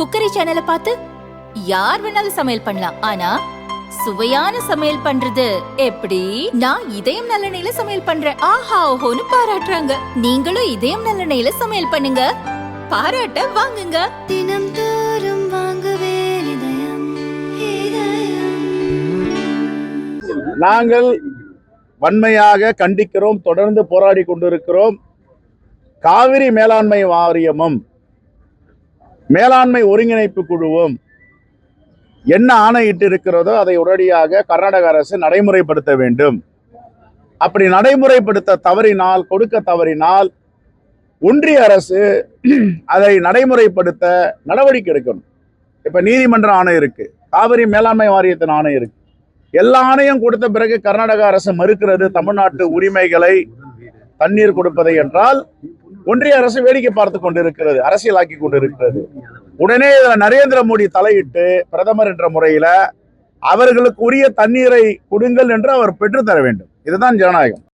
Cookery சேனலை பார்த்து யார் வேணாலும் சமையல் பண்ணலாம். ஆனா சுவையான சமையல் பண்றது எப்படி? நான் இதயம் நல்லெண்ணெயில சமையல் பண்றேன். ஆஹா ஓஹோன்னு பாராட்டுறாங்க. நீங்களும் இதயம் நல்லெண்ணெயில சமையல் பண்ணுங்க. பாராட்ட வாங்குங்க. தினம் தோறும் வாங்குவே இதயம் இதயம். நாங்கள் வன்மையாக கண்டிக்கிறோம் தொடர்ந்து போராடி கொண்டிருக்கிறோம். காவிரி மேலாண்மை வாரியமும் மேலாண்மை ஒருங்கிணைப்பு குழுவும் என்ன ஆணையிட்டு இருக்கிறதோ அதை உடனடியாக கர்நாடக அரசு நடைமுறைப்படுத்த வேண்டும். அப்படி நடைமுறைப்படுத்த தவறினால் கொடுக்க தவறினால் ஒன்றிய அரசு அதை நடைமுறைப்படுத்த நடவடிக்கை எடுக்கணும். இப்ப நீதிமன்ற ஆணை இருக்கு காவிரி மேலாண்மை வாரியத்தின் ஆணை இருக்கு. எல்லா ஆணையும் கொடுத்த பிறகு கர்நாடக அரசு மறுக்கிறது தமிழ்நாட்டு உரிமைகளை தண்ணீர் கொடுப்பதை என்றால் ஒன்றிய அரசு வேடிக்கை பார்த்து கொண்டிருக்கிறது அரசியலாக்கி கொண்டிருக்கிறது. உடனே இதில் நரேந்திர மோடி தலையிட்டு பிரதமர் என்ற முறையில அவர்களுக்கு உரிய தண்ணீரை கொடுங்கள் என்று அவர் பெற்றுத்தர வேண்டும். இதுதான் ஜனநாயகம்.